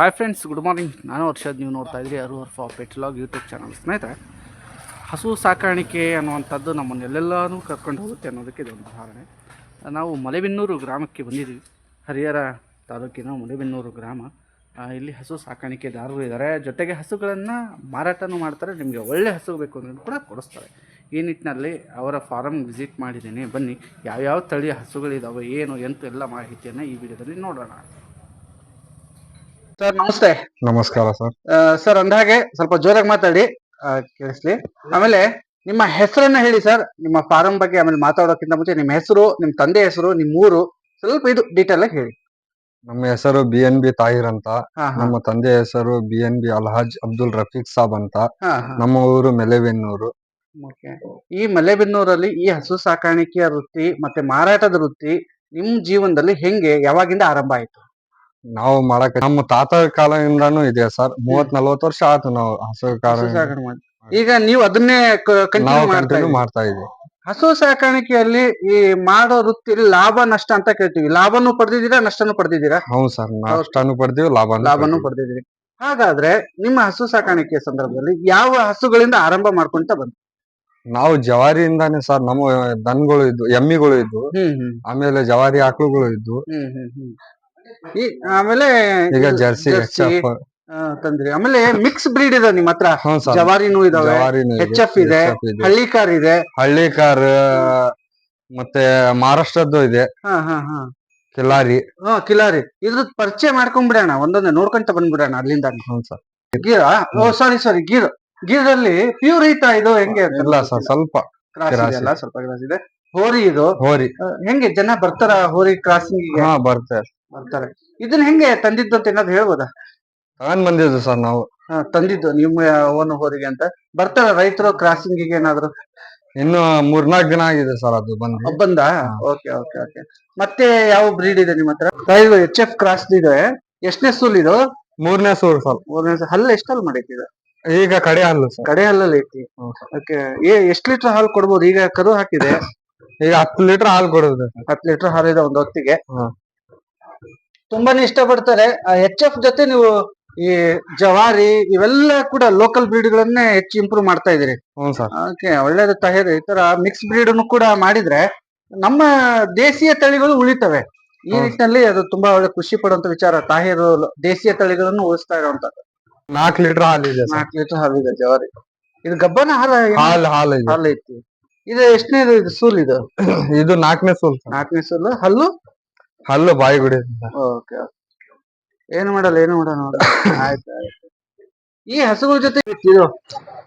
Hi friends good morning ನಾನು ವರ್ಷದ ನೀವು ನೋಡ್ತಾ ಇದ್ರಿ ಅರು ಫಾ ಪೆಟ್ಲಾಗ್ ಯೂಟ್ಯೂಬ್ ಚಾನಲ್ ಸ್ನೇಹಿತರೆ, ಹಸು ಸಾಕಾಣಿಕೆ ಅನ್ನುವಂಥದ್ದು ನಮ್ಮನ್ನು ಎಲ್ಲೆಲ್ಲನೂ ಕರ್ಕೊಂಡು ಹೋಗುತ್ತೆ ಅನ್ನೋದಕ್ಕೆ ಇದೊಂದು ಉದಾಹರಣೆ. ನಾವು ಮಲೆಬೆನ್ನೂರು ಗ್ರಾಮಕ್ಕೆ ಬಂದಿದ್ದೀವಿ. ಹರಿಹರ ತಾಲೂಕಿನ ಮಲೆಬೆನ್ನೂರು ಗ್ರಾಮ. ಇಲ್ಲಿ ಹಸು ಸಾಕಾಣಿಕೆದಾರರು ಇದ್ದಾರೆ. ಜೊತೆಗೆ ಹಸುಗಳನ್ನು ಮಾರಾಟನೂ ಮಾಡ್ತಾರೆ. ನಿಮಗೆ ಒಳ್ಳೆ ಹಸು ಬೇಕು ಅಂದ್ರೂ ಕೂಡ ಕೊಡಿಸ್ತಾರೆ. ಈ ನಿಟ್ಟಿನಲ್ಲಿ ಅವರ ಫಾರಮ್ ವಿಸಿಟ್ ಮಾಡಿದ್ದೀನಿ. ಬನ್ನಿ, ಯಾವ್ಯಾವ ತಳಿಯ ಹಸುಗಳಿದ್ದಾವೆ ಏನು ಎಂತ ಎಲ್ಲ ಮಾಹಿತಿಯನ್ನು ಈ ವಿಡಿಯೋದಲ್ಲಿ ನೋಡೋಣ. ಸರ್ ನಮಸ್ತೆ. ನಮಸ್ಕಾರ ಸರ್. ಸರ್ ಅಂದಾಗೆ ಸ್ವಲ್ಪ ಜೋರಾಗಿ ಮಾತಾಡಿ. ಆ, ಕೇಳಿಸ್ಲಿ. ಆಮೇಲೆ ನಿಮ್ಮ ಹೆಸರನ್ನ ಹೇಳಿ ಸರ್. ನಿಮ್ಮ ಫಾರಂ ಬಗ್ಗೆ ಆಮೇಲೆ ಮಾತಾಡೋಕ್ಕಿಂತ ಮುಂಚೆ ನಿಮ್ಮ ಹೆಸರು ನಿಮ್ಮ ತಂದೆ ಹೆಸರು ನಿಮ್ಮ ಊರು ಸ್ವಲ್ಪ ಇದು ಡೀಟೇಲ್ ಆಗಿ ಹೇಳಿ. ನಮ್ಮ ಹೆಸರು ಬಿ ಎನ್ ಬಿ ತಾಹಿರ್ ಅಂತ. ಹಾ ಹಾ. ನಮ್ಮ ತಂದೆ ಹೆಸರು B N B Alhaj Abdul Rafiq Sab ಅಂತ. ಹಾ ಹಾ. ನಮ್ಮ ಊರು ಮೆಲೆಬೆನ್ನೂರು ಈ ಮಲೆಬೆನ್ನೂರಲ್ಲಿ ಈ ಹಸು ಸಾಕಾಣಿಕೆಯ ವೃತ್ತಿ ಮತ್ತೆ ಮಾರಾಟದ ವೃತ್ತಿ ನಿಮ್ ಜೀವನದಲ್ಲಿ ಹೆಂಗೆ ಯಾವಾಗಿಂದ ಆರಂಭ ಆಯ್ತು? ನಾವು ಮಾಡಕ್ ನಮ್ಮ ತಾತ ಕಾಲದಿಂದಾನು ಇದೆ ಸರ್. ಮೂವತ್ ನಲ್ವತ್ ವರ್ಷ ಆತು ನಾವು ಹಸು ಮಾಡಿ. ಈಗ ನೀವು ಅದನ್ನೇ ಕಂಟಿನ್ಯೂ ನಾವು ಮಾಡ್ತಾ ಇದ್ದೀವಿ ಇದ್ದೀರಿ. ಮಾಡ್ತಾ ಇದೀವಿ ಹಸು ಸಾಕಾಣಿಕೆಯಲ್ಲಿ ಈ ಮಾಡೋ ವೃತ್ತಿ ಲಾಭ ನಷ್ಟ ಅಂತ ಕೇಳ್ತೀವಿ. ಲಾಭನು ಪಡೆದಿದ್ದೀರಾ ನಷ್ಟನು ಪಡೆದಿದ್ದೀರಾ? ಹೌದು ಸರ್ ನಷ್ಟನು ಪಡ್ತೀವಿ ಲಾಭನು ಲಾಭನೂ. ಪಡೆದಿದ್ದೀರಿ. ಹಾಗಾದ್ರೆ ನಿಮ್ಮ ಹಸು ಸಾಕಾಣಿಕೆ ಸಂದರ್ಭದಲ್ಲಿ ಯಾವ ಹಸುಗಳಿಂದ ಆರಂಭ ಮಾಡ್ಕೊಂತ ಬಂತು ನಾವು ಜವಾರಿಯಿಂದಾನೆ ಸರ್ ನಮ್ಮ ದನಗಳು ಇದ್ವು ಎಮ್ಮಿಗಳು ಇದ್ವು ಹ್ಮ್ ಹ್ಮ್. ಆಮೇಲೆ ಜವಾರಿ ಆಕಳುಗಳು ಇದ್ವು ಹ್ಮ್ ಹ್ಮ್ ಹ್ಮ್. ಈ ಆಮೇಲೆ ಈಗ ಜರ್ಸಿ ಎಚ್ ಎಫ್ ತಂದ್ರಿ. ಆಮೇಲೆ ಮಿಕ್ಸ್ ಬ್ರೀಡ್ ಇದೆ ನಿಮ್ಮ ಹತ್ರ. ಜವಾರಿನೂ ಇದಾವೆ. ಇದೆ, HF ಇದೆ, ಹಳ್ಳಿಕಾರ್ ಇದೆ. ಹಳ್ಳಿ ಕಾರ್ ಇದೆ ಹಳ್ಳಿ ಕಾರ್ ಮತ್ತೆ ಮಹಾರಾಷ್ಟ್ರದ್ದು ಇದೆ. ಹಾ ಹಾ ಹಾ. ಕಿಲಾರಿ. ಹಾ ಕಿಲಾರಿ. ಇದ್ರ ಪರಿಚಯ ಮಾಡ್ಕೊಂಡ್ಬಿಡೋಣ ಒಂದೊಂದೇ ನೋಡ್ಕೊಂತ ಬಂದ್ಬಿಡೋಣ ಅಲ್ಲಿಂದ ಗೀರ ಓ ಸಾರಿ ಸಾರಿ ಗೀರ್ ಗೀರ್ ಅಲ್ಲಿ ಪ್ಯೂರ್ ಐತಾ ಇದು ಹೆಂಗೆ ಇಲ್ಲ ಸರ್ ಸ್ವಲ್ಪ ಸ್ವಲ್ಪ ಕ್ರಾಸ್ ಇದೆ. ಹೋರಿ ಇದು. ಹೋರಿ. ಹೆಂಗೆ ಜನ ಬರ್ತಾರ ಹೋರಿ ಕ್ರಾಸಿಂಗ್ ಬರ್ತಾರೆ ಹಾ ಬರ್ತೇವೆ ಬರ್ತಾರೆ ಇದನ್ನ ಹೆಂಗೆ ತಂದಿದ್ದು ಅಂತ ಏನಾದ್ರು ಹೇಳ್ಬೋದಾ? ತಗೊಂಡ್ ಬಂದಿದ್ದು ಸರ್ ನಾವು. ಹಾ, ತಂದಿದ್ದು ನಿಮ್ಮ ಓನ್ ಹೋರಿಗೆ ಅಂತ. ಬರ್ತಾರ ರೈತರು ಕ್ರಾಸಿಂಗ್ ಏನಾದ್ರು? ಇನ್ನು ಮೂರ್ನಾಲ್ಕ್ ದಿನ ಆಗಿದೆ ಸರ್ ಅದು ಬಂದು. ಬಂದ? Okay okay okay. ಮತ್ತೆ ಯಾವ ಬ್ರೀಡ್ ಇದೆ ನಿಮ್ಮ ಹತ್ರ? ಇದು ಎಚ್ ಎಫ್ ಕ್ರಾಸ್ ಇದೆ. ಎಷ್ಟನೇ ಸೂಲ್ ಇದು? ಮೂರನೇ ಸೂರು ಸರ್. ಮೂರನೇ ಸೂಲ್. ಹಲ್ಲು ಎಷ್ಟಲ್ಲಿ ಮಾಡೈತಿ ಇದು? ಈಗ ಕಡೆ ಅಲ್ಲ ಸರ್. ಕಡೆ ಹಲ್ಲಲ್ಲಿ ಐತಿ. ಓಕೆ ಏ ಎಷ್ಟ್ ಲೀಟರ್ ಹಾಲು ಕೊಡ್ಬೋದು? ಈಗ ಕರು ಹಾಕಿದೆ. ಈಗ ಹತ್ತು ಲೀಟರ್ ಹಾಲು ಕೊಡುದು. ಹತ್ತು ಲೀಟರ್ ಹಾಲು ಇದೆ ಒಂದು ಹೊತ್ತಿಗೆ. ತುಂಬಾನೇ ಇಷ್ಟಪಡ್ತಾರೆ. ಎಚ್ ಎಫ್ ಜೊತೆ ನೀವು ಈ ಜವಾರಿ ಇವೆಲ್ಲ ಕೂಡ ಲೋಕಲ್ ಬ್ರೀಡ್ ಗಳನ್ನೇ ಹೆಚ್ಚು ಇಂಪ್ರೂವ್ ಮಾಡ್ತಾ ಇದೀರಿ ಹ್ಞೂ ಸರ್ ಓಕೆ ಒಳ್ಳೇದು ತಹೇರ್ ಈ ತರ ಮಿಕ್ಸ್ ಬ್ರೀಡ್ ಕೂಡ ಮಾಡಿದ್ರೆ ನಮ್ಮ ದೇಶೀಯ ತಳಿಗಳು ಉಳಿತವೆ. ಈ. ನಿಟ್ಟಿನಲ್ಲಿ ಅದು ತುಂಬಾ ಒಳ್ಳೆ ಖುಷಿ ಪಡುವಂತ ವಿಚಾರ. ತಾಹೀರ್ ದೇಶೀಯ ತಳಿಗಳನ್ನು ಉಳಿಸ್ತಾ ಇರುವಂತದ್ದು. ನಾಲ್ಕು ಲೀಟರ್ ಹಾಲಿದೆ ನಾಲ್ಕು ಲೀಟರ್ ಹಾಲಿದೆ ಜವಾರಿ. ಇದು ಗಬ್ಬನ ಹಾಲ? ಹಾಲು ಹಾಲು ಇದೆ. ಹಾಲು ಐತಿ. ಇದು ಎಷ್ಟನೇದು ಇದು ಸೂಲ್ ಇದು? ಇದು ನಾಲ್ಕನೇ ಸೂಲ್ ನಾಲ್ಕನೇ ಸೂಲ್. ಹಲ್ಲು? ಹಲ್ಲು ಬಾಯಿ ಗುಡಿ ಓಕೆ ಏನು ಮಾಡಲ್ಲ ಏನು ಮಾಡೋಣ ಆಯ್ತು ಈ ಹಸುಗಳ ಜೊತೆ ಇದು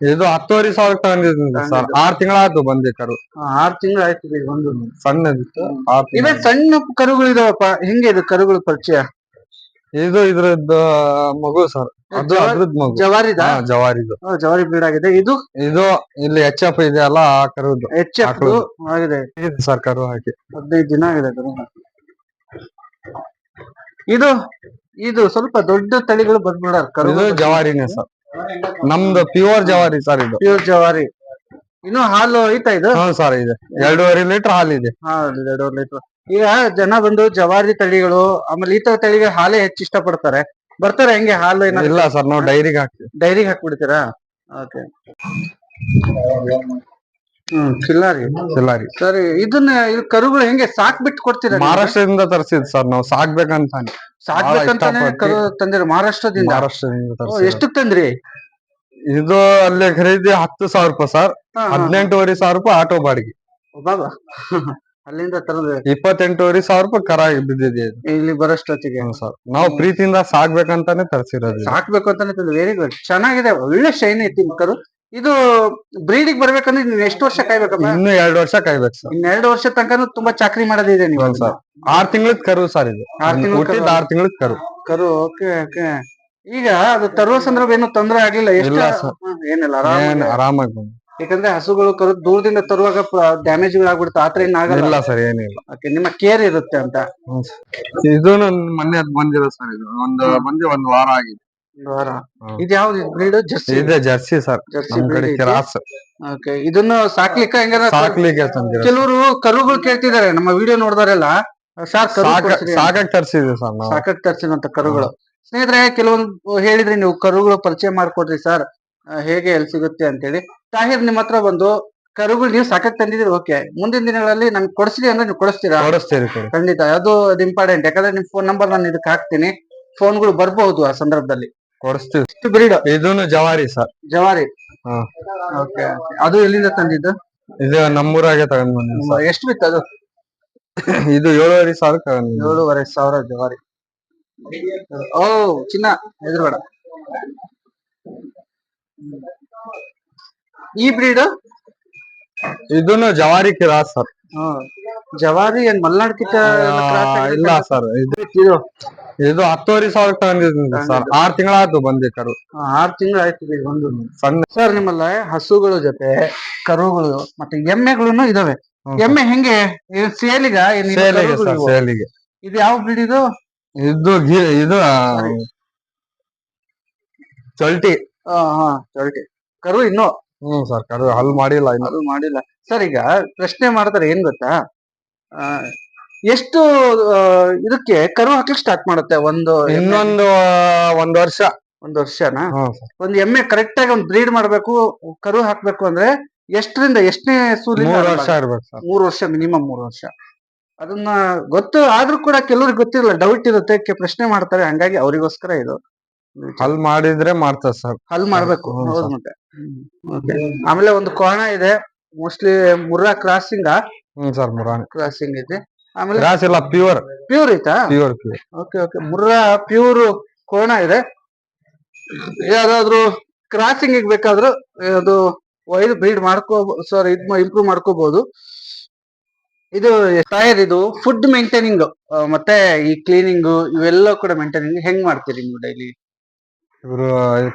ಇದು ಹತ್ತುವರೆ ಸಾವಿರ ತಗೊಂಡಿದ್ದೀನಿ ಸರ್. ಆರ್ ತಿಂಗಳಾಯ್ತು ಬಂದಿ ಕರು. ಆರ್ ತಿಂಗಳು ಆಯ್ತು ಬಂದು. ಒಂದು ಸಣ್ಣದಿತ್ತು ಆರ್ ಸಣ್ಣ ಕರುಗಳು ಇದಾವಪ್ಪ. ಹೆಂಗೆ ಇದು ಕರುಗಳ ಪರಿಚಯ? ಇದು ಇದ್ರದ್ದು ಮಗು ಸರ್. ಅದು ಅದ್ರದ್ ಮಗು. ಜವಾರಿದ? ಹಾ ಜವಾರಿದು. ಜವಾರಿ ಬ್ರೀಡ್ ಆಗಿದೆ. ಇದು? ಇದು ಇಲ್ಲಿ ಎಚ್ ಎಫ್ ಇದೆ ಅಲ್ಲ ಆ ಕರುದು. ಎಚ್ ಎಫ್ ಆಕಳು. ಆಗಿದೆ ಸರ್ ಕರು ಹಾಕಿ. ಹದಿನೈದು ದಿನ ಆಗಿದೆ ಕರು ಹಾಕಿ. ಇದು ಇದು ಸ್ವಲ್ಪ ದೊಡ್ಡ ತಳಿಗಳು ಬಂದ್ಬಿಡಾರ ಕರು ಇದು ಜವಾರಿನೇ ಸರ್. ನಮ್ದು ಪ್ಯೂರ್ ಜವಾರಿ ಸರ್ ಇದು. ಪ್ಯೂರ್ ಜವಾರಿ. ಇನ್ನು ಹಾಲು ಐತಾ ಇದು? ಹಾ ಸರ್ ಇದೆ. ಎರಡೂವರೆ ಲೀಟರ್ ಹಾಲು ಇದೆ ಹಾ ಎರಡೂವರೆ ಲೀಟರ್. ಈಗ ಜನ ಬಂದು ಜವಾರಿ ತಳಿಗಳು ಆಮೇಲೆ ಈ ತರ ತಳಿಗೆ ಹಾಲೇ ಹೆಚ್ಚು ಇಷ್ಟಪಡ್ತಾರೆ. ಬರ್ತಾರೆ ಹೆಂಗೆ ಹಾಲು ಏನಾದ್ರು? ಇಲ್ಲ ಸರ್ ನಾವು ಡೈರಿಗೆ ಹಾಕ್ತೀವಿ. ಡೈರಿಗೆ ಹಾಕ್ಬಿಡ್ತೀರಾ? ಓಕೆ. ಹ್ಮ್ ಕಿಲ್ಲಾರಿ ಸರಿ ಇದನ್ನ ಇದು ಕರುಗಳು ಹೆಂಗೆ ಸಾಕ್ಬಿಟ್ಟು ಕೊಡ್ತೀರಾ ನೀವು? ಮಹಾರಾಷ್ಟ್ರದಿಂದ ತರಿಸಿದ್ ಸರ್ ನಾವು ಸಾಕ್ಬೇಕಂತ ಸಾಕ್ಬೇಕಂತಾನೆ ಭಾಳ ಕರು ತಂದಿರ ಮಹಾರಾಷ್ಟ್ರದಿಂದ? ಮಹಾರಾಷ್ಟ್ರದಿಂದ ಓ, ಎಷ್ಟಕ್ ತಂದ್ರಿ? ಇದು ಅಲ್ಲಿ ಖರೀದಿ ಹತ್ತು ಸಾವಿರ ರೂಪಾಯಿ ಸರ್. ಹಾ, ಹಾ. ಹದಿನೆಂಟುವರೆ ಸಾವಿರ ರೂಪಾಯಿ ಆಟೋ ಬಾಡಿಗೆ. ಬಾಬಾ. ಅಲ್ಲಿಂದ ತರದ. ಇಪ್ಪತ್ತೆಂಟುವರೆ ಸಾವಿರ ರೂಪಾಯಿ ಕರ ಬಿದ್ದಿದೆ ಇದು. ಇಲ್ಲಿ ಬರೋಷ್ಟೊತ್ತಿಗೆ. ಸರ್. ನಾವು ಪ್ರೀತಿಯಿಂದ ಸಾಕ್ಬೇಕಂತಾನೆ ತರಿಸಿರೋದು. ಸಾಕ್ಬೇಕು ಅಂತಾನೆ ವೆರಿ ಗುಡ್ ಚೆನ್ನಾಗಿದೆ. ಒಳ್ಳೆ ಶೈನ್ ಐತಿ ನಿಮ್ ಕರು. ಇದು ಬ್ರೀಡಿಗೆ ಬರ್ಬೇಕಂದ್ರೆ ನೀನ್ ಎಷ್ಟು ವರ್ಷ ಕಾಯ್ಬೇಕಪ್ಪ? ಇನ್ನು ಎರಡು ವರ್ಷ ಕಾಯ್ಬೇಕು ಸರ್. ಇನ್ನೆರಡು ವರ್ಷ ತನಕ ತುಂಬಾ ಚಾಕ್ರಿ ಮಾಡೋದಿದೆ ನೀವು. ಸರ್. ಆರ್ ತಿಂಗಳ ಕರು ಸರ್ ಇದು. ಆರ್ ತಿಂಗಳು ಕರು. ಆರ್ ತಿಂಗಳದ್ ಕರು. ಕರು ಓಕೆ ಓಕೆ. ಈಗ ಅದು ತರುವ ಸಂದರ್ಭ ಏನು ತೊಂದರೆ ಆಗ್ಲಿಲ್ಲ? ಎಷ್ಟು ಇಲ್ಲ. ಏನಿಲ್ಲ ಏನ್ ಆರಾಮ ಆರಾಮಾಗಿ ಬಂದು ಯಾಕಂದ್ರೆ ಹಸುಗಳು ಕರು ದೂರದಿಂದ ತರುವಾಗ ಡ್ಯಾಮೇಜ್ ಆಗ್ಬಿಡುತ್ತೆ ಆತರ ಏನ್ ಆಗಲ್ಲ ಸರ್ ಏನಿಲ್ಲ. ನಿಮ್ಮ ಕೇರ್ ಇರುತ್ತೆ ಅಂತ. ಇದು ಮೊನ್ನೆ ಅದ್ ಬಂದಿರೋ ಸರ್ ಇದು. ಒಂದು ಬಂದು ಒಂದ್ ವಾರ ಆಗಿದೆ. ಒಂದು ಇದು ಯಾವ್ದು? Breed Jersey? ಇದೆ ಜರ್ಸಿ ಸರ್. ಜರ್ಸಿ ನಮ್ ಕಡೆ breed ಐತಿ. ಕ್ರಾಸ್. ಓಕೆ ಇದನ್ನು ಸಾಕ್ಲಿಕ್ಕ ಹೆಂಗಾರ ಸಾಕ್ಲಿಕ್ಕೆ ತಂದಿರೋ ಕೆಲವರು ಕರುಗಳು ಕೇಳ್ತಿದಾರೆ ನಮ್ಮ ವಿಡಿಯೋ ನೋಡಿದಾರೆಲ್ಲ. ಸಾಕ್ ಕರು ಸಾಕ ಕೊಡ್ಸ್ರಿ ಅಂತ. ಸಾಕಕ್ ತರ್ಸಿದ್ವಿ ಸರ್ ನಾವು. ಸಾಕಕ್ ತರ್ಸಿದಂತ ಕರುಗಳು. ಸ್ನೇಹಿತರೆ ಕೆಲವೊಂದು ಹೇಳಿದ್ರಿ ನೀವು ಕರುಗಳು ಪರಿಚಯ ಮಾಡ್ಕೊಡ್ರಿ ಸರ್. ಹೇಗೆ ಎಲ್ಲಿ ಸಿಗುತ್ತೆ ಅಂತೇಳಿ. ತಾಹಿರ್ ನಿಮ್ಮ ಹತ್ರ ಬಂದು ಕರುಗಳು ನೀವು ಸಾಕಕ್ ತಂದಿದ್ದೀರಿ ಓಕೆ. ಮುಂದಿನ ದಿನಗಳಲ್ಲಿ ನಮ್ಗೆ ಕೊಡಿಸ್ಲಿ ಅಂದ್ರೆ ನೀವು ಕೊಡಿಸ್ತೀರಾ? ಕೊಡಿಸ್ತೀರಿ ಕೊಡಿ. ಖಂಡಿತ. ಅದು ಇಂಪಾರ್ಟೆಂಟ್ ಯಾಕಂದ್ರೆ ನಿಮ್ ಫೋನ್ ನಂಬರ್ ನಾನು ಇದಕ್ಕೆ ಹಾಕ್ತೀನಿ. ಫೋನ್ಗಳು ಬರಬಹುದು ಆ ಸಂದರ್ಭದಲ್ಲಿ. ಕೊಡಿಸ್ತೀವಿ. ಎಷ್ಟು ಬ್ರೀಡ್ ಇದೂನು ಜವಾರಿ ಸರ್. ಜವಾರಿ? ಹಾ. ಓಕೆ ಅದು ಎಲ್ಲಿಂದ ತಂದಿದ್ದು? ಇದು ನಮ್ಮೂರಾಗೆ ತಗೊಂಡ್ ಬಂದಿನಿ ಸರ್. ಎಷ್ಟು ಬಿತ್ತು ಅದು? ಇದು ಏಳುವರೆ ಸಾವಿರ ತಗೊಂಡ್. ಏಳೂವರೆ ಸಾವಿರ ಜವಾರಿ. ಓ ಚಿನ್ನ ಹೆದರ್ಬೇಡ ಈ ಬ್ರೀಡ್ ಇದೂನು ಜವಾರಿ ಕಿರಾ ಸರ್. ಜವಾರಿ ಏನ್ ಮಲ್ನಾಡ್ ಕಿತ್ತ ಇಲ್ಲ ಸರ್ ಇದು ಇದು ಹತ್ತುವರೆ ಸಾವಿರ ತಗೊಂಡಿದ್ದೀನಿ ಸರ್ ಆರ್ ತಿಂಗಳಾಯ್ತು ಬಂದಿ ಕರು ಆರ್ ತಿಂಗಳಾಯ್ತು ಆಯ್ತು ಇದು ಒಂದು ಸಣ್ಣ ಸರ್ ನಿಮ್ಮಲ್ಲ ಹಸುಗಳ ಜೊತೆ ಕರುಗಳು ಮತ್ತೆ ಎಮ್ಮೆಗಳು ಇದಾವೆ. ಎಮ್ಮೆ ಹೆಂಗೆ? ಸೇಲಿಗ? ಸೇಲಿಗೆ ಸರ್? ಸೇಲಿಗೆ. ಇದು ಯಾವ ಬ್ರೀಡ್ ಇದು? ಇದು ಇದು ಚೊಲ್ಟಿ. ಹಾ ಚೊಲ್ಟಿ. ಕರು ಇನ್ನು? ಹ್ಮ್ ಸರ್ ಕರು ಹಲ್ ಮಾಡಿಲ್ಲ ಇನ್ನು. ಮಾಡಿಲ್ಲ. ಸರ್ ಈಗ ಪ್ರಶ್ನೆ ಮಾಡ್ತಾರೆ ಏನ್ ಗೊತ್ತಾ? ಎಷ್ಟು ಇದಕ್ಕೆ ಕರು ಹಾಕ್ಲಿಕ್ಕೆ ಸ್ಟಾರ್ಟ್ ಮಾಡುತ್ತೆ? ಒಂದು ಇನ್ನೊಂದು ಒಂದ್ ವರ್ಷ. ಒಂದು ವರ್ಷನಾ? ಒಂದು ಎಮ್ಮೆ ಕರೆಕ್ಟ್ ಆಗಿ ಒಂದು ಬ್ರೀಡ್ ಮಾಡ್ಬೇಕು ಕರು ಹಾಕ್ಬೇಕು ಅಂದ್ರೆ ಎಷ್ಟರಿಂದ ಎಷ್ಟನೇ ಸೂರ್ಯ ಮೂರ್ ವರ್ಷ ಇರ್ಬೇಕು ಸರ್. ಮೂರು ವರ್ಷ ಮಿನಿಮಮ್ ಮೂರು ವರ್ಷ. ಅದನ್ನ ಗೊತ್ತು ಆದ್ರೂ ಕೂಡ ಕೆಲವ್ರಿಗೆ ಗೊತ್ತಿರಲ್ಲ ಡೌಟ್ ಇರುತ್ತೆ ಪ್ರಶ್ನೆ ಮಾಡ್ತಾರೆ ಹಂಗಾಗಿ ಅವರಿಗೋಸ್ಕರ ಇದು. ಹಲ್ ಮಾಡಿದ್ರೆ ಮಾಡ್ತಾರೆ ಸರ್. ಹಲ್ ಮಾಡ್ಬೇಕು ಹ್ಮ್, ಹೌದು ಮತ್ತೆ. ಆಮೇಲೆ ಒಂದು ಕೋಣ ಇದೆ. Mostly Murrah crossing hmm sir Murrah crossing ಇದೆ ಆಮೇಲೆ ಗ್ರಾಸ್ ಪ್ಯೂರ್ ಪ್ಯೂರ್ ಐತಾ? Pure pure okay okay Murrah pure ಕೋಣ ಇದೆ. ಯಾರಾದ್ರೂ ಕ್ರಾಸಿಂಗ್ ಬೇಕಾದ್ರೂ ಅದು ವೈರ್ ಬ್ರೀಡ್ ಮಾಡ್ಕೋ ಸಾರಿ ಇದ್ ಇಂಪ್ರೂವ್ ಮಾಡ್ಕೋಬಹುದು ಇದು ಟೈರ್ ಇದು ಫುಡ್ ಮೇಂಟೈನಿಂಗ್ ಮತ್ತೆ ಈ ಕ್ಲೀನಿಂಗ್ ಇವೆಲ್ಲ ಕೂಡ ಮೇಂಟೈನಿಂಗ್ ಹೆಂಗ್ ಮಾಡ್ತೀರಿ ನೀವು ಡೈಲಿ ಇವರು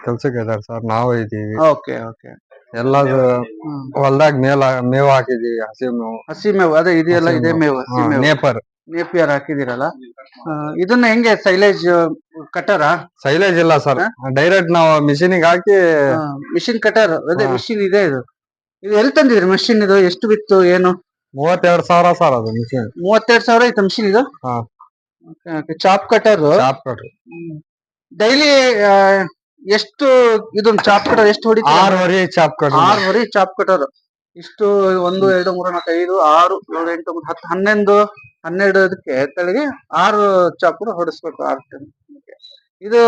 ಕೆಲ್ಸಕ್ಕೆ ಇದಾರೆ ಸರ್ ನಾವು ಇದೀವಿ. ಓಕೆ ಓಕೆ ಎಲ್ಲದು ಹೊಲ್ದಾಗ ಮೇಲ್ ಮೇವು ಹಾಕಿದೀವಿ ಹಸಿ ಮೇವು. ಹಸಿ ಮೇವು ಅದೇ ಇದೆಯಲ್ಲ ಇದೇ ಮೇವು. ಮೇವು ಹಸಿ ಮೇವು. ನೇಪರ್. ನೇಪಿಯರ್ ಹಾಕಿದಿರಲ್ಲ ಇದನ್ನ ಹೆಂಗೆ ಸೈಲೇಜ್ ಕಟ್ಟರ? ಸೈಲೇಜ್ ಇಲ್ಲ ಸರ್. ಡೈರೆಕ್ಟ್ ನಾವು ಮಿಷಿನ್ ಹಾಕಿ ಮಿಷಿನ್ ಕಟರ್ ಅದೇ. ಮಿಷಿನ್ ಇದೆ ಇದು. ಇದು ಎಲ್ಲಿ ತಂದಿದ್ರಿ ಮಿಷಿನ್ ಇದು? ಎಷ್ಟು ಬಿತ್ತು ಏನು? ಮೂವತ್ತೆರಡು ಸಾವಿರ ಸರ್ ಅದು ಮಿಷಿನ್. ಮೂವತ್ತೆರಡು ಸಾವಿರ ಐತೆ ಮಿಷಿನ್ ಇದು? ಹಾ. Chop cutter chop cutter daily ಎಷ್ಟು ಇದು ಚಾಪ್ ಕಟರ್ ಎಷ್ಟು ಹೊಡಿತು ಆರೂವರೆ ಚಾಪ್ ಕಟ್ರಿ ಆರೂವರೆ ಚಾಪ್ ಕಟರ್ ಇಷ್ಟು ಒಂದು ಎರಡು ಮೂರು ನಾಲ್ಕು ಐದು ಆರು ಏಳು ಎಂಟು ಒಂಬತ್ತು ಹತ್ತು ಹನ್ನೊಂದು ಹನ್ನೆರಡು ಇದಕ್ಕೆ ತಳಿಗೆ ಆರು ಚಾಪ್ ಕೂಡ ಹೊಡಿಸ್ಬೇಕು ಆರು ಟೈಮ್ ಇದು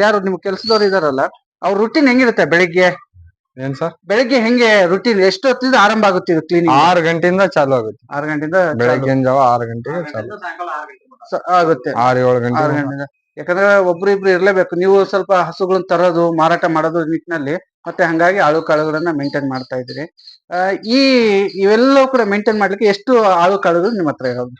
ಯಾರು ನಿಮ್ ಕೆಲ್ಸದವ್ರು ಇದಾರಲ್ಲ ಅವ್ರ ರುಟೀನ್ ಹೆಂಗಿರುತ್ತೆ ಬೆಳಿಗ್ಗೆ? ಏನ್ ಸರ್? ಬೆಳಿಗ್ಗೆ ಹೆಂಗೆ ರುಟೀನ್ ಎಷ್ಟು ಹೊತ್ತಿಂದ ಆರಂಭ ಆಗುತ್ತೆ ಇದು ಕ್ಲೀನಿಂಗ್ ಆರು ಗಂಟೆಯಿಂದ ಚಾಲು ಆಗುತ್ತೆ. ಆರು ಗಂಟೆಯಿಂದ ಬೆಳಗ್ಗಿನ ಜಾವ ಆರು ಗಂಟೆಗೆ ಚಾಲು. ಆಗುತ್ತೆ. ಆರು ಏಳು ಆರು ಗಂಟೆ ಗಂಟೆಯಿಂದ ಯಾಕಂದ್ರೆ ಒಬ್ರು ಇಬ್ರು ಇರ್ಲೇಬೇಕು. ನೀವು ಸ್ವಲ್ಪ ಹಸುಗಳನ್ನ ತರೋದು ಮಾರಾಟ ಮಾಡೋದು ನಿಟ್ಟಿನಲ್ಲಿ ಮತ್ತೆ ಹಂಗಾಗಿ ಆಳು ಕಾಳುಗಳನ್ನ ಮೇಂಟೈನ್ ಮಾಡ್ತಾ ಇದ್ರಿ ಆ, ಈ ಇವೆಲ್ಲವೂ ಕೂಡ ಮೇಂಟೈನ್ ಮಾಡ್ಲಿಕ್ಕೆ ಎಷ್ಟು ಆಳು ಕಾಳುಗಳು ನಿಮ್ಮ ಹತ್ರ ಇರೋದು?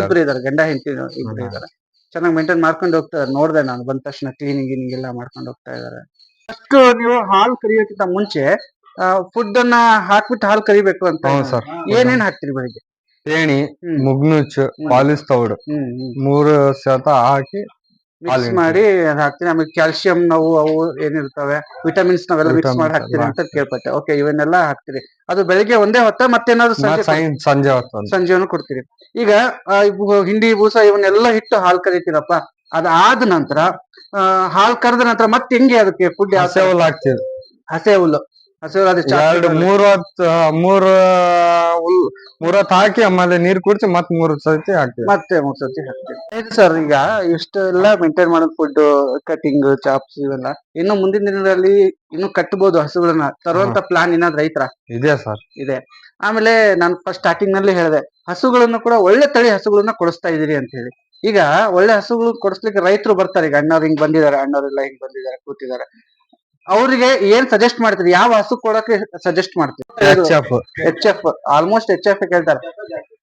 ಇಬ್ರು ಇದಾರೆ ಗಂಡ ಹೆಂಡತಿ ಇಬ್ರು. ಇದಾರೆ ಚೆನ್ನಾಗಿ ಮೇಂಟೈನ್ ಮಾಡ್ಕೊಂಡು ಹೋಗ್ತಾರೆ ನೋಡ್ದೆ ನಾನು ಬಂದ ತಕ್ಷಣ ಕ್ಲೀನಿಂಗ್ ಗಿನಿಂಗ್ ಎಲ್ಲ ಮಾಡ್ಕೊಂಡು ಹೋಗ್ತಾ ಇದಾರೆ ಅಷ್ಟು ನೀವು ಹಾಲು ಕರಿಯೋಕ್ಕಿಂತ ಮುಂಚೆ ಫುಡ್ ಅನ್ನ ಹಾಕ್ಬಿಟ್ಟು ಹಾಲು ಕರಿಬೇಕು ಅಂತ ಏನೇನ್ ಹಾಕ್ತಿರಿ ಬೆಳಿಗ್ಗೆ ತೇಣಿ ಮುಗ್ನುಚ್ ಮುಗ್ನುಚ್ಚು ಪಾಲಿಸ್ ತೌಡು ಮೂರು ಶಾತ ಹಾಕಿ ಮಿಕ್ಸ್ ಮಾಡಿ ಅದ್ ಹಾಕ್ತೀನಿ. ಆಮೇಲೆ ಕ್ಯಾಲ್ಸಿಯಂ ನಾವು ಅವು ಏನಿರ್ತವೆ ವಿಟಮಿನ್ಸ್ ನಾವೆಲ್ಲ ಮಿಕ್ಸ್ ಮಾಡಿ ಹಾಕ್ತೀರಿ ಅಂತ ಕೇಳ್ಪಟ್ಟೆ. ಓಕೆ ಇವನ್ನೆಲ್ಲ ಹಾಕ್ತೀರಿ. ಅದು ಬೆಳಿಗ್ಗೆ ಒಂದೇ ಹೊತ್ತ ಮತ್ತೇನಾದ್ರು ಸಂಜೆ ಸಂಜೆ ಹೊತ್ತು ಕೊಡ್ತೀರಿ. ಈಗ ಆ, ಇವು ಹಿಂಡಿ ಬೂಸ ಇವನ್ನೆಲ್ಲ ಹಿಟ್ಟು ಹಾಲು ಕರಿತೀರಪ್ಪ. ಅದಾದ ನಂತರ ಹಾಲು ಕರೆದ ನಂತರ ಮತ್ತೆ ಹೆಂಗೆ ಅದಕ್ಕೆ ಫುಡ್ ಹಸೆ ಹುಲ್ಲು ಹಾಕ್ತಿವಿ. ಹಸೆ ಹುಲ್ಲು. ಹಸೆ ಹುಲ್ಲು ಅದು ಎರಡು ಮೂರ್ ಹೊತ್ತು ಮೂರ್ ಹುಲ್ ಹಾಕಿ ಆಮೇಲೆ ನೀರ್ ಕುಡ್ಸಿ ಮತ್ ಮೂರ್ ಸತಿ ಹಾಕ್ತೀವಿ. ಮತ್ತೆ ಮೂರ್ ಸತಿ ಹಾಕ್ತೀವಿ. ಸರ್ ಈಗ ಇಷ್ಟೆಲ್ಲ ಮೇಂಟೈನ್ ಮಾಡೋದ್ ಫುಡ್ ಕಟಿಂಗ್ ಚಾಪ್ಸ್ ಇವೆಲ್ಲ ಇನ್ನು ಮುಂದಿನ ದಿನದಲ್ಲಿ ಇನ್ನು ಕಟ್ಟಬಹುದು ಹಸುಗಳನ್ನ. ತರುವಂತ ಪ್ಲಾನ್ ಏನಾದ್ರು ರೈತರ ಇದೆ ಸರ್. ಇದೆ. ಆಮೇಲೆ ನಾನು ಫಸ್ಟ್ ಸ್ಟಾರ್ಟಿಂಗ್ನಲ್ಲಿ ಹೇಳಿದೆ ಹಸುಗಳನ್ನು ಕೂಡ ಒಳ್ಳೆ ತಳಿ ಹಸುಗಳನ್ನ ಕೊಡಿಸ್ತಾ ಇದೀರಿ ಅಂತ ಹೇಳಿ. ಈಗ ಒಳ್ಳೆ ಹಸುಗಳು ಕೊಡಿಸ್ಲಿಕ್ಕೆ ರೈತರು ಬರ್ತಾರೆ. ಈಗ ಅಣ್ಣವ್ರು ಹಿಂಗ್ ಬಂದಿದ್ದಾರೆ ಅಣ್ಣವ್ರೆಲ್ಲ ಹಿಂಗ್ ಬಂದಿದ್ದಾರೆ ಕೂತಿದ್ದಾರೆ. ಅವರಿಗೆ ಏನ್ ಸಜೆಸ್ಟ್ ಮಾಡ್ತೀರಿ? ಯಾವ ಹಸು ಕೊಡಕ್ಕೆ ಸಜೆಸ್ಟ್ ಮಾಡ್ತೀರಿ? H F almost H F ಕೇಳ್ತಾರೆ.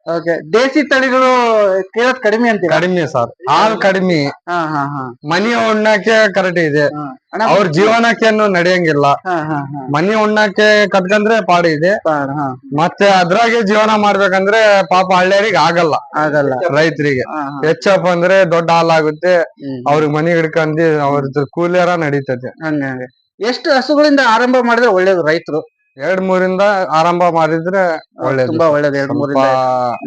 ಓಕೆ ದೇಸಿ ತಳಿಗಳು ಕೇಳೋದ್ ಕಡಿಮೆ ಅಂತ ಕಡಿಮೆ ಸರ್. ಹಾಲ್ ಕಡಿಮೆ. ಮನಿ ಉಣ್ಣಕ್ಕೆ ಕರೆಕ್ಟ್ ಇದೆ. ಅವ್ರ ಜೀವನಕ್ಕೇನು ನಡೆಯಂಗಿಲ್ಲ. ಮನಿ ಉಣ್ಣಕ್ಕೆ ಕಟ್ಕಂದ್ರೆ ಪಾಡಿ ಇದೆ. ಮತ್ತೆ ಅದ್ರಾಗೆ ಜೀವನ ಮಾಡ್ಬೇಕಂದ್ರೆ ಪಾಪ ಹಳ್ಳಿಯರಿಗೆ ಆಗಲ್ಲ. ಆಗಲ್ಲ. ರೈತರಿಗೆ. ಹಾ ಹಾ. ಎಚ್ ಎಫ್ ಅಂದ್ರೆ ದೊಡ್ಡ ಹಾಲಾಗುತ್ತೆ. ಆಗುತ್ತೆ ಅವ್ರಿಗೆ ಮನಿ ಹಿಡ್ಕಂದಿ ಅವ್ರದ್ದು ಕೂಲಿಯರ ನಡೀತದೆ. ಎಷ್ಟು ಹಸುಗಳಿಂದ ಆರಂಭ ಮಾಡಿದ್ರೆ ಒಳ್ಳೇದು ರೈತರು? ಎರಡ್ ಮೂರಿಂದ ಆರಂಭ ಮಾಡಿದ್ರೆ ಒಳ್ಳೇದು ತುಂಬಾ ಒಳ್ಳೇದು. ಎರಡ್ ಮೂರಿಂದ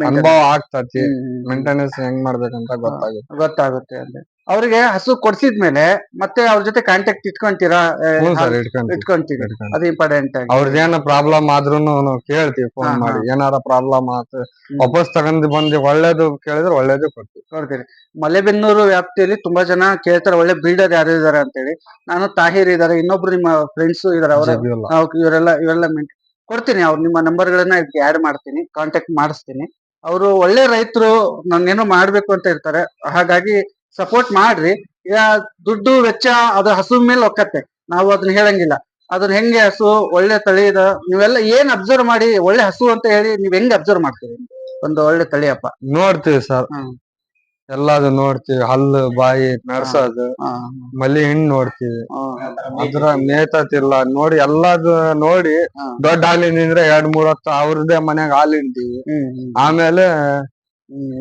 ಅನುಭವ ಆಗ್ತತಿ. ಮೇಂಟೆನೆನ್ಸ್ ಹೆಂಗ್ ಮಾಡ್ಬೇಕಂತ ಗೊತ್ತಾಗುತ್ತೆ. ಗೊತ್ತಾಗುತ್ತೆ ಅಂತ ಅವ್ರಿಗೆ ಹಸು ಕೊಡ್ಸಿದ್ಮೇಲೆ ಮತ್ತೆ ಅವ್ರ ಜೊತೆ ಕಾಂಟ್ಯಾಕ್ಟ್ ಇಟ್ಕೊಂತೀರಾ? ಏ, ಹ್ಞೂ ಸರ್ ಇಟ್ಕೊಂತೀವಿ. ಇಟ್ಕೊಂತೀವಿ. ಇಟ್ಕೊಂತೀವಿ. ಅದು ಇಂಪಾರ್ಟೆಂಟ್ ಆಗಿ. ಅವ್ರದ್ದೇನ ಪ್ರಾಬ್ಲಮ್ ಆದ್ರೂನು ನಾವು ಕೇಳ್ತೀವಿ ಹಾ, ಫೋನ್ ಹಾ. ಮಾಡಿ. ಏನಾರ ಪ್ರಾಬ್ಲಮ್ ಆತು. ವಾಪಸ್ ತಗೊಂಡ್ ಬಂದು ಒಳ್ಳೇದು ಕೇಳಿದ್ರೆ ಒಳ್ಳೇದು ಕೊಡ್ತೀವಿ. ನೋಡ್ತೀರಿ. ಮಲೆಬೆನ್ನೂರು ವ್ಯಾಪ್ತಿಯಲ್ಲಿ ತುಂಬಾ ಜನ ಕೇಳ್ತಾರೆ ಒಳ್ಳೆ ಬಿಲ್ಡರ್ ಯಾರು ಇದಾರೆ ಅಂತೇಳಿ. ನಾನು ತಾಹಿರ್ ಇದಾರೆ ಇನ್ನೊಬ್ರು ನಿಮ್ಮ ಫ್ರೆಂಡ್ಸ್ ಇದಾರೆ ಅವರ. ನಾವು ಇವರೆಲ್ಲ ಇವೆಲ್ಲ ಮೆಂಟ್ ಕೊಡ್ತೀನಿ ಅವ್ರು ನಿಮ್ಮ ನಂಬರ್ಗಳನ್ನ ಇದಕ್ಕೆ ಆಡ್ ಮಾಡ್ತೀನಿ ಕಾಂಟ್ಯಾಕ್ಟ್ ಮಾಡಿಸ್ತೀನಿ. ಅವರು ಒಳ್ಳೆ ರೈತರು ನಾನೇನೋ ಮಾಡ್ಬೇಕು ಅಂತ ಇರ್ತಾರೆ. ಹಾಗಾಗಿ ಸಪೋರ್ಟ್ ಮಾಡ್ರಿ. ಈಗ ದುಡ್ಡು ವೆಚ್ಚ ಅದ್ರ ಹಸು ಮೇಲೆ ಒಕ್ಕತ್ತೆ. ನಾವು ಅದನ್ನ ಹೇಳಂಗಿಲ್ಲ. ಅದನ್ನ ಹೆಂಗೆ ಹಸು ಒಳ್ಳೆ ತಳಿ ಇದ. ನೀವೆಲ್ಲ ಏನ್ ಅಬ್ಸರ್ವ್ ಮಾಡಿ ಒಳ್ಳೆ ಹಸು ಅಂತ ಹೇಳಿ ನೀವ್ ಹೆಂಗ್ ಅಬ್ಸರ್ವ್ ಮಾಡ್ತೀರಿ? ಒಂದು ಒಳ್ಳೆ ತಳಿಯಪ್ಪ ನೋಡ್ತೀವಿ ಸರ್. ಎಲ್ಲಾದು ನೋಡ್ತೀವಿ. ಹಲ್ಲು ಬಾಯಿ ನಡ್ಸೋದು ಮಲ್ಲಿ ಮಲಿ ಹಿಂಡ್ ನೋಡ್ತೀವಿ ಅದ್ರ ನೇತತಿಲ್ಲ. ನೋಡಿ ಎಲ್ಲಾದು ನೋಡಿ ದೊಡ್ಡ ಹಾಲಿನಿಂದ್ರೆ ಎರಡ್ ಮೂರ್ ಹೊತ್ತು ಅವ್ರದೇ ಮನ್ಯಾಗ ಹಾಲು ಹಿಂಡ್ತೀವಿ ಹ್ಮ್, ಹ್ಮ್. ಆಮೇಲೆ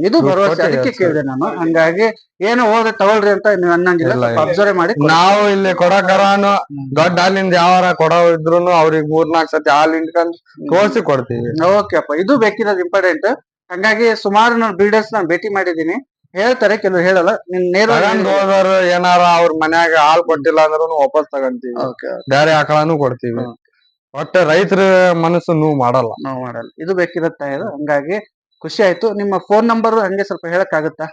ಇದು ಭರವಸೆ ಅದಕ್ಕೆ. ಕೇಳಿದೆ ನಾನು. ಹಂಗಾಗಿ ಏನು ಹೋದ್ರೆ ತಗೊಳ್ರಿ ಅಂತ ನೀವು ಅನ್ನಂಗಿಲ್ಲ. ಅಬ್ಸರ್ವ್ ಮಾಡಿ ನಾವು ಇಲ್ಲಿ ಕೊಡಕರಾನು. ದೊಡ್ಡ ಹಾಲಿಂದ ಯಾವಾರ ಕೊಡೋ ಇದ್ರು ಅವ್ರಿಗೆ ಮೂರ್ನಾಲ್ಕು ಸತಿ ಹಾಲು ಹಿಂಡ್ಕೊಂಡು ತೋರಿಸಿ ಕೊಡ್ತೀವಿ. ಓಕೆ ಅಪ್ಪ. ಇದು ಬೇಕಿರೋದು ಇಂಪಾರ್ಟೆಂಟ್ ಹಂಗಾಗಿ ಸುಮಾರು ನಾನು ಬಿಲ್ಡರ್ಸ್ ನಾನು ಭೇಟಿ ಮಾಡಿದೀನಿ ಹೇಳ್ತಾರೆ ಕೆಲವ್ ಹೇಳಲ್ಲ. ನಿನ್ ನೇರ ಏನಾರ ಅವ್ರ ಮನ್ಯಾಗ ಹಾಲ್ ಕೊಟ್ಟಿಲ್ಲ ಅಂದ್ರೂ ವಾಪಸ್ ತಗೊಂತೀವಿ. ಬೇರೆ ಆಕಳನು ಕೊಡ್ತೀವಿ. ಒಟ್ಟ ರೈತರ ಮನಸ್ಸು ನೋವು ಮಾಡಲ್ಲ. ನಾವು ಮಾಡಲ್ಲ. ಇದು ಬೇಕಿರುತ್ತೆ ಹಂಗಾಗಿ ಖುಷಿ ಆಯ್ತು. ನಿಮ್ಮ ಫೋನ್ ನಂಬರ್ ಹಂಗೆ ಸ್ವಲ್ಪ ಹೇಳಕ್ಕಾಗುತ್ತಾ?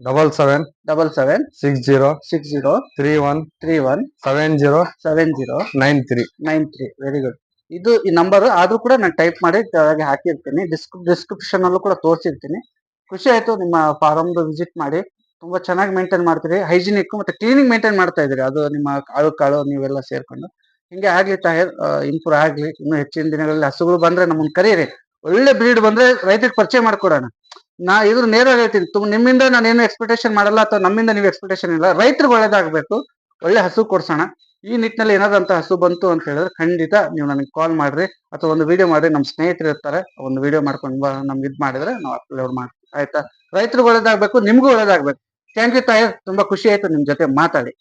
Double seven double seven six zero six zero three one three one seven zero seven zero nine three nine three very good ಇದು ಈ ನಂಬರ್ ಆದ್ರೂ ಕೂಡ ನಾನು ಟೈಪ್ ಮಾಡಿ ಕೆಳಗೆ ಹಾಕಿರ್ತೀನಿ. ಡಿಸ್ಕ್ ಡಿಸ್ಕ್ರಿಪ್ಷನ್ ಅಲ್ಲೂ ಕೂಡ ತೋರಿಸಿರ್ತೀನಿ. ಖುಷಿ ಆಯ್ತು ನಿಮ್ಮ ಫಾರಮ್ದು ವಿಸಿಟ್ ಮಾಡಿ. ತುಂಬಾ ಚೆನ್ನಾಗಿ ಮೇಂಟೈನ್ ಮಾಡ್ತೀರಿ. ಹೈಜಿನಿಕ್ ಮತ್ತೆ ಕ್ಲೀನಿಂಗ್ ಮೇಂಟೈನ್ ಮಾಡ್ತಾ ಇದ್ದೀರಿ. ಅದು ನಿಮ್ಮ ಕಾಳು ಕಾಳು ನೀವೆಲ್ಲ ಸೇರ್ಕೊಂಡು. ಹಿಂಗೆ ಆಗ್ಲಿ ತಾಯರ್ ಇಂಪ್ರೂವ್ ಆಗ್ಲಿ. ಇನ್ನು ಹೆಚ್ಚಿನ ದಿನಗಳಲ್ಲಿ ಹಸುಗಳು ಬಂದ್ರೆ ನಮ್ಮನ್ನ ಕರೀರಿ. ಒಳ್ಳೆ ಬ್ರೀಡ್ ಬಂದ್ರೆ ರೈತರಿಗೆ ಪರಿಚಯ ಮಾಡ್ಕೊಡೋಣ. ನಾ ಇದ್ರ ನೇರವಾಗಿ ಹೇಳ್ತೀನಿ ತುಂಬ ನಿಮ್ಮಿಂದ ನಾನು ಏನು ಎಕ್ಸ್ಪೆಕ್ಟೇಷನ್ ಮಾಡಲ್ಲ ಅಥವಾ ನಮ್ಮಿಂದ ನೀವು ಎಕ್ಸ್ಪೆಕ್ಟೇಷನ್ ಇಲ್ಲ, ರೈತರಿಗೆ ಒಳ್ಳೇದಾಗಬೇಕು, ಒಳ್ಳೆ ಹಸು ಕೊಡ್ಸೋಣ. ಈ ನಿಟ್ಟಿನಲ್ಲಿ ಏನಾದ್ರು ಅಂತ ಹಸು ಬಂತು ಅಂತ ಹೇಳಿದ್ರೆ ಖಂಡಿತ ನೀವು ನನಗೆ ಕಾಲ್ ಮಾಡ್ರಿ ಅಥವಾ ಒಂದು ವಿಡಿಯೋ ಮಾಡ್ರಿ ನಮ್ಮ ಸ್ನೇಹಿತರು ಇರ್ತಾರೆ, ಒಂದು ವಿಡಿಯೋ ಮಾಡ್ಕೊಂಡು ನಮ್ಗೆ ಇದು ಮಾಡಿದ್ರೆ ನಾವು ಅಪ್ಲೋಡ್ ಮಾಡ್ತೀವಿ ಆಯ್ತಾ? ರೈತರಿಗೆ ಒಳ್ಳೇದಾಗಬೇಕು, ನಿಮ್ಗೂ ಒಳ್ಳೇದಾಗಬೇಕು. ಥ್ಯಾಂಕ್ ಯು ತಾಯರ್ ತುಂಬಾ ಖುಷಿ ಆಯ್ತು ನಿಮ್ ಜೊತೆ ಮಾತಾಡಿ.